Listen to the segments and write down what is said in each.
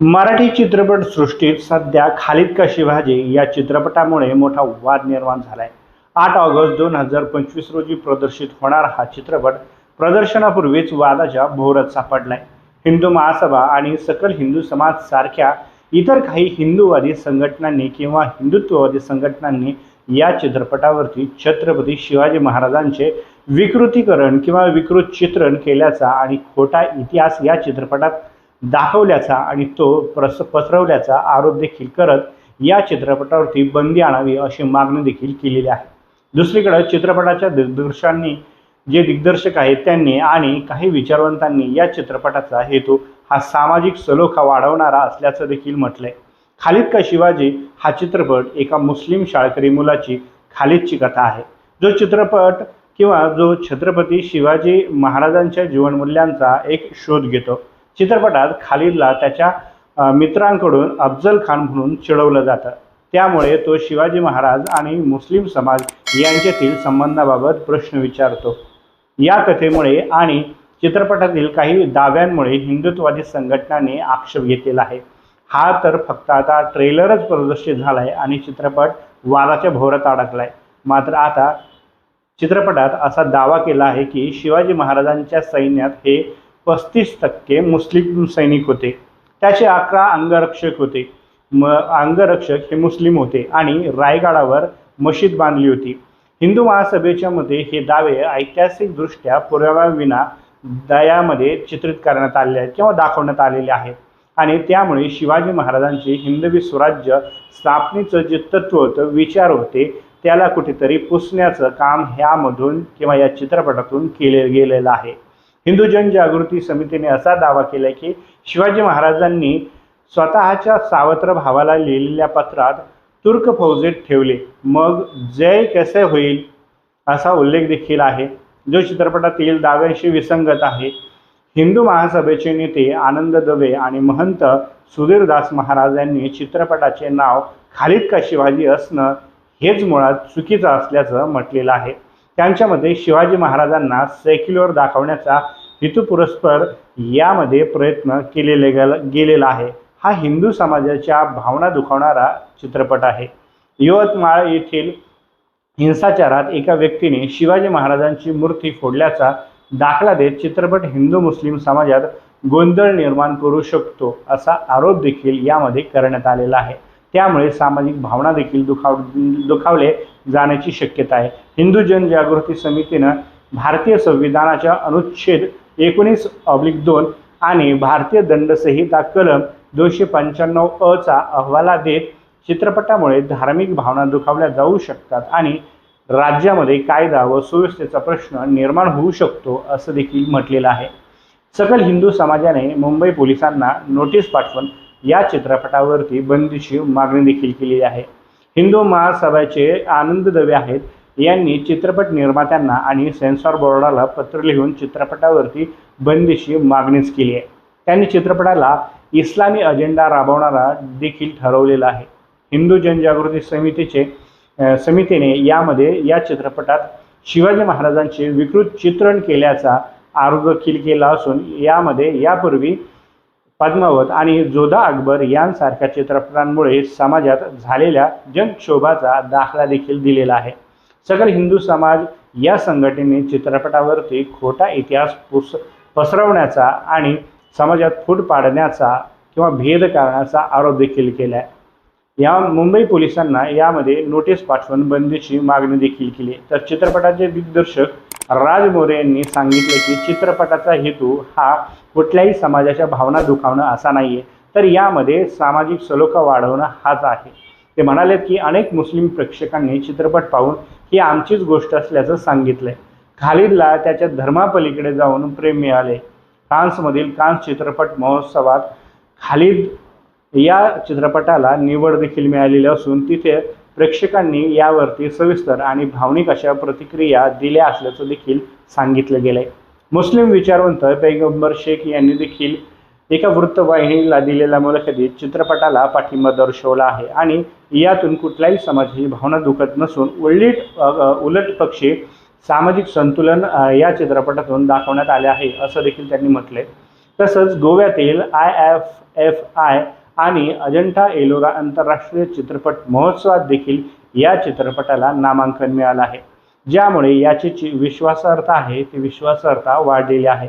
मराठी चित्रपट सृष्टीत सध्या खालिद का शिवाजी या चित्रपटामुळे मोठा वाद निर्माण झालाय. आठ ऑगस्ट दोन हजार पंचवीस रोजी प्रदर्शित होणारा हा चित्रपट प्रदर्शनापूर्वीच वादाच्या भोवरात सापडलाय. हिंदू महासभा आणि सकल हिंदू समाज सारख्या इतर काही हिंदूवादी संघटनांनी किंवा हिंदुत्ववादी संघटनांनी या चित्रपटावरती छत्रपती शिवाजी महाराजांचे विकृतीकरण किंवा विकृत चित्रण केल्याचा आणि खोटा इतिहास या चित्रपटात दाखवल्याचा आणि तो प्रस पसरवल्याचा आरोप देखील करत या चित्रपटावरती बंदी आणावी अशी मागणी देखील केलेली आहे. दुसरीकडे चित्रपटाच्या दिग्दर्शांनी जे दिग्दर्शक आहेत त्यांनी आणि काही विचारवंतांनी या चित्रपटाचा हेतू हा सामाजिक सलोखा वाढवणारा असल्याचं देखील म्हटलंय. खालिद का शिवाजी हा चित्रपट एका मुस्लिम शाळकरी मुलाची खालिदची कथा आहे. जो चित्रपट किंवा जो छत्रपती शिवाजी महाराजांच्या जीवनमूल्यांचा एक शोध घेतो चित्रपटात खालिदला त्याच्या मित्रांकडून अफजल खान म्हणून चिडवलं जातं. त्यामुळे तो शिवाजी महाराज आणि मुस्लिम समाज यांच्यातील संबंधाबाबत प्रश्न विचारतो. या कथेमुळे आणि चित्रपटातील काही दाव्यांमुळे हिंदुत्ववादी संघटनाने आक्षेप घेतलेला आहे. हा तर फक्त आता ट्रेलरच प्रदर्शित झाला आहे आणि चित्रपट वादाच्या भोवरात अडकला आहे मात्र आता चित्रपटात असा दावा केला आहे की शिवाजी महाराजांच्या सैन्यात हे पस्तीस टक्के मुस्लिम सैनिक होते. त्याचे अकरा अंगरक्षक होते. म अंगरक्षक हे मुस्लिम होते आणि रायगडावर मशीद बांधली होती. हिंदू महासभेच्या मते हे दावे ऐतिहासिकदृष्ट्या पुराव्याविना दयामध्ये चित्रित करण्यात आलेले आहेत किंवा दाखवण्यात आलेले आहेत. आणि त्यामुळे शिवाजी महाराजांचे हिंदवी स्वराज्य स्थापनेचं जे तत्व होतं विचार होते त्याला कुठेतरी पुसण्याचं काम ह्यामधून किंवा या चित्रपटातून केले गेलेलं आहे. हिंदू जनजागृती समितीने असा दावा केला की शिवाजी महाराजांनी स्वतःच्या सावत्र भावाला लिहिलेल्या पत्रात तुर्क फौजेत ठेवले. मग जय कसे होईल असा उल्लेख देखील आहे. जो चित्रपटातील दाव्यांशी विसंगत आहे. हिंदू महासभेचे नेते आनंद दवे आणि महंत सुधीरदास महाराज यांनी चित्रपटाचे नाव खालिद का शिवाजी असणं हेच मुळात चुकीचं असल्याचं म्हटलेलं आहे. त्यांच्यामध्ये शिवाजी महाराजांना सेक्युलर दाखवण्याचा हेतुपुरस्पर यामध्ये प्रयत्न केलेले गेल गेलेला आहे. हा हिंदू समाजाच्या भावना दुखावणारा चित्रपट आहे. यवतमाळ येथील हिंसाचारात एका व्यक्तीने शिवाजी महाराजांची मूर्ती फोडल्याचा दाखला देत चित्रपट हिंदू मुस्लिम समाजात गोंधळ निर्माण करू शकतो असा आरोप देखील यामध्ये करण्यात आलेला आहे. त्यामुळे सामाजिक भावना देखील दुखाव दुखावले जाण्याची शक्यता आहे. हिंदू जनजागृती समितीनं भारतीय संविधानाच्या अनुच्छेद एकोणीस ऑब्लिक दोन आणि भारतीय दंडसंहिता कलम दोनशे पंच्याण्णव अचा अहवाला देत चित्रपटामुळे धार्मिक भावना दुखावल्या जाऊ शकतात आणि राज्यामध्ये कायदा व सुव्यवस्थेचा प्रश्न निर्माण होऊ शकतो असं देखील म्हटलेलं आहे. सकल हिंदू समाजाने मुंबई पोलिसांना नोटीस पाठवून या चित्रपटावरती बंदीची मागणी देखील केली आहे. हिंदू महासभेचे आनंद दवे आहेत. यांनी चित्रपट निर्मात्यांना आणि सेन्सॉर बोर्डाला पत्र लिहून चित्रपटावरती बंदीची मागणीच केली आहे. त्यांनी चित्रपटाला इस्लामी अजेंडा राबवणारा देखील ठरवलेला आहे. हिंदू जनजागृती समितीचे समितीने यामध्ये या चित्रपटात शिवाजी महाराजांचे विकृत चित्रण केल्याचा आरोप देखील केला असून यामध्ये यापूर्वी पद्मावत आणि जोधा अकबर यांसारख्या चित्रपटांमुळे समाजात झालेल्या जनक्षोभाचा दाखला देखील दिलेला आहे. सकल हिंदू समाज या संघटनेने चित्रपटावरती खोटा इतिहास पुस पसरवण्याचा आणि समाजात फूट पाडण्याचा किंवा भेद करण्याचा आरोप देखील केला आहे या मुंबई पोलिसांना यामध्ये नोटीस पाठवून बंदीची मागणी देखील केली. तर चित्रपटाचे दिग्दर्शक राज मोरे यांनी सांगितले की चित्रपटाचा हेतू हा कुठल्याही समाजाच्या भावना दुखावणं असा नाही आहे तर यामध्ये सामाजिक सलोखा वाढवणं हाच आहे. ते म्हणाले की अनेक मुस्लिम प्रेक्षकांनी चित्रपट पाहून ही आमचीच गोष्ट असल्याचं सांगितलंय. खालिदला त्याच्या धर्मापलीकडे जाऊन प्रेम मिळाले. फ्रान्समधील कान्स चित्रपट महोत्सवात खालिद या चित्रपटाला निवड देखील मिळालेली असून तिथे प्रेक्षकांनी यावरती सविस्तर आणि भावनिक अशा प्रतिक्रिया दिल्या असल्याचं देखील सांगितलं गेलंय. मुस्लिम विचारवंत पैगंबर शेख यांनी देखील एका वृत्तवाहिनीला दिलेल्या मुलाखतीत चित्रपटाला पाठिंबा दर्शवला आहे आणि यातून कुठल्याही समाजाची भावना दुखत नसून उलट उलट पक्षी सामाजिक संतुलन या चित्रपटातून दाखवण्यात आले आहे असं देखील त्यांनी म्हटले तसंच गोव्यातील आय एफ एफ आय आणि अजंठा एलोरा आंतरराष्ट्रीय चित्रपट महोत्सवात देखील या चित्रपटाला नामांकन मिळालं आहे. ज्यामुळे याची जी विश्वासार्हता आहे ती विश्वासार्हता वाढलेली आहे.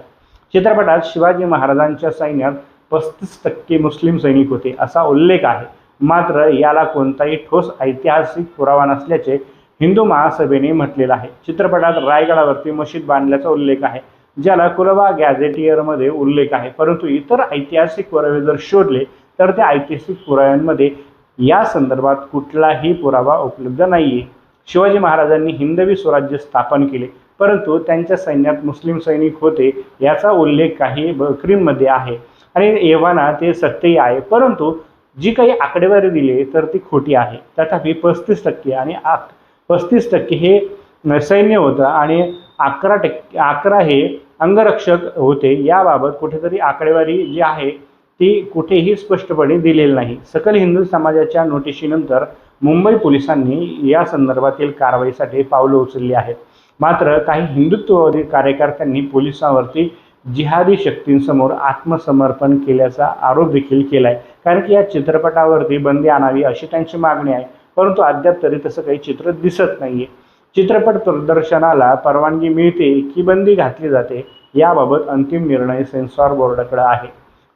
चित्रपटात शिवाजी महाराजांच्या सैन्यात पस्तीस टक्के मुस्लिम सैनिक होते असा उल्लेख आहे. मात्र याला कोणताही ठोस ऐतिहासिक पुरावा नसल्याचे हिंदू महासभेने म्हटलेलं आहे. चित्रपटात रायगडावरती मशीद बांधल्याचा उल्लेख आहे ज्याला कुलबा गॅझेटियरमध्ये उल्लेख आहे. परंतु इतर ऐतिहासिक पुरावे जर शोधले तर त्या ऐतिहासिक पुराव्यांमध्ये या संदर्भात कुठलाही पुरावा उपलब्ध नाही आहे शिवाजी महाराजांनी हिंदवी स्वराज्य स्थापन केले. परंतु त्यांच्या सैन्यात मुस्लिम सैनिक होते याचा उल्लेख काही बकरीमध्ये आहे. आणि एव्हाना ते सत्यही आहे परंतु जी काही आकडेवारी दिली तर ती खोटी आहे. तथापि पस्तीस टक्के आणि आक पस्तीस टक्के हे सैन्य होतं आणि अकरा टक्के अकरा हे अंगरक्षक होते. याबाबत कुठेतरी आकडेवारी जी आहे ती कुठेही स्पष्टपणे दिलेली नाही. सकल हिंदू समाजाच्या नोटिशीनंतर मुंबई पोलिसांनी या संदर्भातील कारवाईसाठी पावलं उचलली आहेत. मात्र काही हिंदुत्ववादी कार्यकर्त्यांनी पोलिसांवरती जिहादी शक्तींसमोर आत्मसमर्पण केल्याचा आरोप देखील केला आहे कारण की या चित्रपटावरती बंदी आणावी अशी त्यांची मागणी आहे. परंतु अद्याप तरी तसं काही चित्र दिसत नाहीये. चित्रपट प्रदर्शनाला परवानगी मिळते की बंदी घातली जाते याबाबत अंतिम निर्णय सेन्सॉर बोर्डाकडे आहे.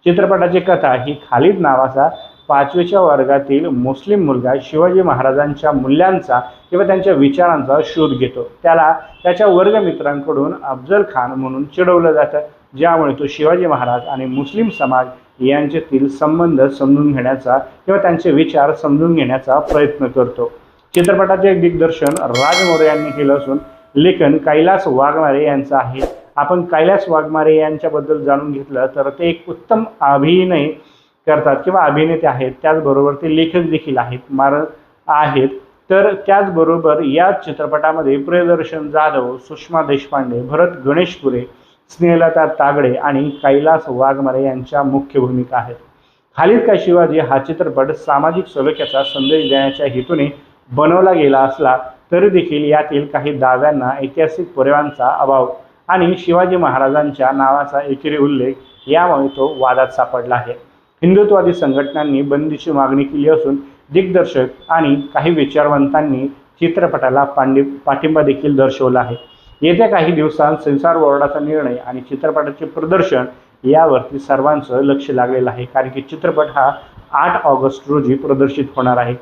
चित्रपटाची कथा ही खालिद नावाचा पाचवीच्या वर्गातील मुस्लिम मुलगा शिवाजी महाराजांच्या मूल्यांचा किंवा त्यांच्या विचारांचा शोध घेतो. त्याला त्याच्या वर्गमित्रांकडून अफजल खान म्हणून चिडवलं जातं ज्यामुळे तो शिवाजी महाराज आणि मुस्लिम समाज यांच्यातील संबंध समजून घेण्याचा किंवा त्यांचे विचार समजून घेण्याचा प्रयत्न करतो. चित्रपटाचे दिग्दर्शन राजमोरे यांनी केलं असून लेखन कैलास वाघमारे यांचं आहे. आपण कैलास वाघमारे यांच्याबद्दल जाणून घेतलं तर ते एक उत्तम अभिनय करतात किंवा अभिनेते आहेत त्याचबरोबर ते लेखक देखील आहेत मार आहेत. तर त्याचबरोबर या चित्रपटामध्ये प्रियदर्शन जाधव सुषमा देशपांडे भरत गणेशपुरे स्नेहलता तागडे आणि कैलास वाघमारे यांच्या मुख्य भूमिका आहेत. खालिद का शिवाजी हा चित्रपट सामाजिक सलोख्याचा संदेश देण्याच्या हेतूने बनवला गेला असला तरी देखील यातील काही दाव्यांना ऐतिहासिक पुराव्यांचा अभाव आणि शिवाजी महाराजांच्या नावाचा एकेरी उल्लेख यामुळे तो वादात सापडला आहे. हिंदुत्वादी संघटनांनी बंदीची मागणी केली असून दिग्दर्शक आणि काही विचारवंतांनी चित्रपटाला पांडि पाठिंबा देखील दर्शवला आहे. येत्या काही दिवसांत सेन्सॉर बोर्डाचा निर्णय आणि चित्रपटाचे प्रदर्शन यावरती सर्वांचं लक्ष लागलेलं आहे. कारण की चित्रपट हा आठ ऑगस्ट रोजी प्रदर्शित होणार आहे.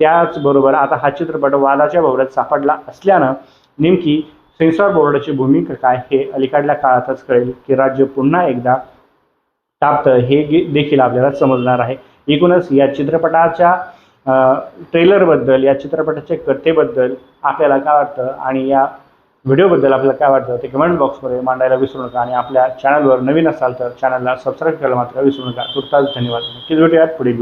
त्याचबरोबर आता हा चित्रपट वादाच्या भोवऱ्यात सापडला असल्यानं नेमकी सेन्सॉर बोर्डाची भूमिका काय हे अलीकडल्या काळातच कळेल की राज्य पुन्हा एकदा तापतं हे देखील आपल्याला समजणार आहे. एकूणच या चित्रपटाच्या ट्रेलरबद्दल या चित्रपटाच्या कथेबद्दल आपल्याला काय वाटतं आणि या व्हिडिओबद्दल आपल्याला काय वाटतं ते कमेंट बॉक्समध्ये मांडायला विसरू नका आणि आपल्या चॅनलवर नवीन असाल तर चॅनलला सबस्क्राईब करायला मात्र विसरू नका. तुर्तास धन्यवाद. नक्कीच भेटूयात पुढील